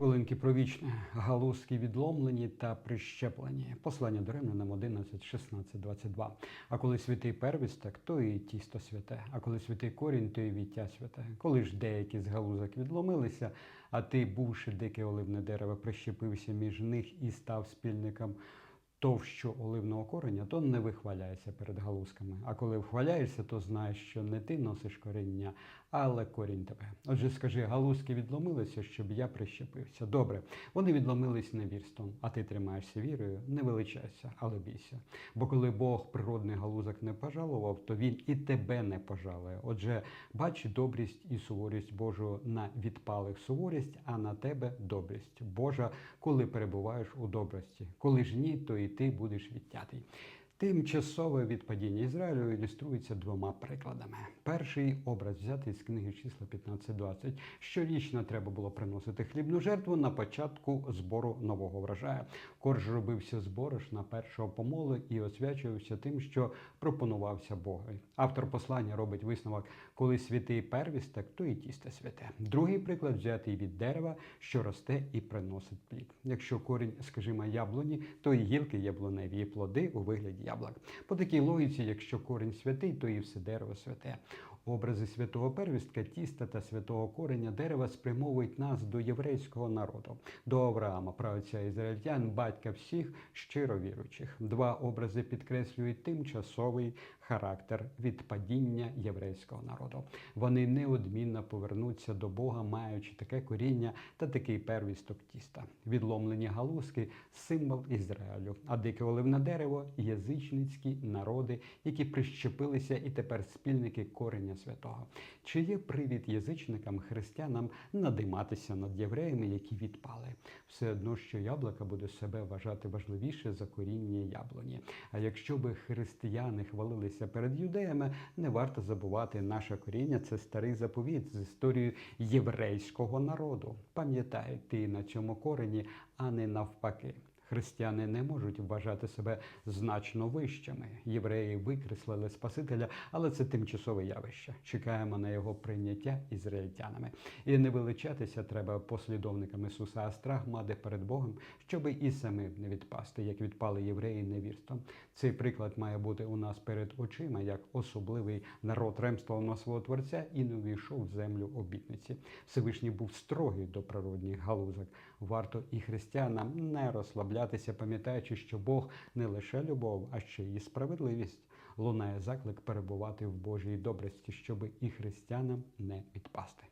Хвилинки провічне, галузки відломлені та прищеплені. Послання до римлянам 11, 16, 22. А коли святий первісток, то і тісто святе, а коли святий корінь, то і віття святе. Коли ж деякі з галузок відломилися, а ти, бувши дике оливне дерево, прищепився між них і став спільником товщу оливного кореня, то не вихваляйся перед галузками. А коли вхваляєшся, то знаєш, що не ти носиш коріння, але корінь тебе. Отже, скажи, галузки відломилися, щоб я прищепився. Добре, вони відломились невірством, а ти тримаєшся вірою, не величайся, але бійся. Бо коли Бог природний галузок не пожалував, то він і тебе не пожалує. Отже, бач добрість і суворість Божу на відпалих суворість, а на тебе добрість Божа, коли перебуваєш у добрості. Коли ж ні, то і ти будеш відтятий. Тимчасове відпадіння Ізраїлю ілюструється двома прикладами. Перший образ взятий з книги числа 15.20. Щорічно треба було приносити хлібну жертву на початку збору нового врожаю. Корж робився з борошна першого помолу і освячувався тим, що пропонувався Богу. Автор послання робить висновок, коли святий первісток, то і тісто святе. Другий приклад взятий від дерева, що росте і приносить плід. Якщо корінь, скажімо, яблуні, то і гілки яблуневі, плоди у вигляді яблук. По такій логіці, якщо корінь святий, то і все дерево святе. Образи святого первістка, тіста та святого кореня дерева спрямовують нас до єврейського народу, до Авраама, правця ізраїльтян, батька всіх щиро віруючих. Два образи підкреслюють тимчасовий характер відпадіння єврейського народу. Вони неодмінно повернуться до Бога, маючи таке коріння та такий первісток тіста. Відломлені галузки символ Ізраїлю, а дике оливне дерево язичницькі народи, які прищепилися і тепер спільники кореня святого. Чи є привід язичникам, християнам надиматися над євреями, які відпали? Все одно, що яблука буде себе вважати важливіше за коріння яблуні. А якщо би християни хвалилися перед юдеями, не варто забувати наше коріння. Це старий заповіт з історією єврейського народу. Пам'ятай, ти на цьому корені, а не навпаки. Християни не можуть вважати себе значно вищими. Євреї викреслили Спасителя, але це тимчасове явище. Чекаємо на його прийняття ізраїльтянами. І не величатися треба послідовникам Ісуса, а страх мати перед Богом, щоби і самим не відпасти, як відпали євреї невірством. Цей приклад має бути у нас перед очима, як особливий народ ремствував на свого творця і не увійшов в землю обітниці. Всевишній був строгий до природних галузок. Варто і християнам не розслаблятися, пам'ятаючи, що Бог не лише любов, а ще й справедливість. Лунає заклик перебувати в Божій добрості, щоби і християнам не відпасти.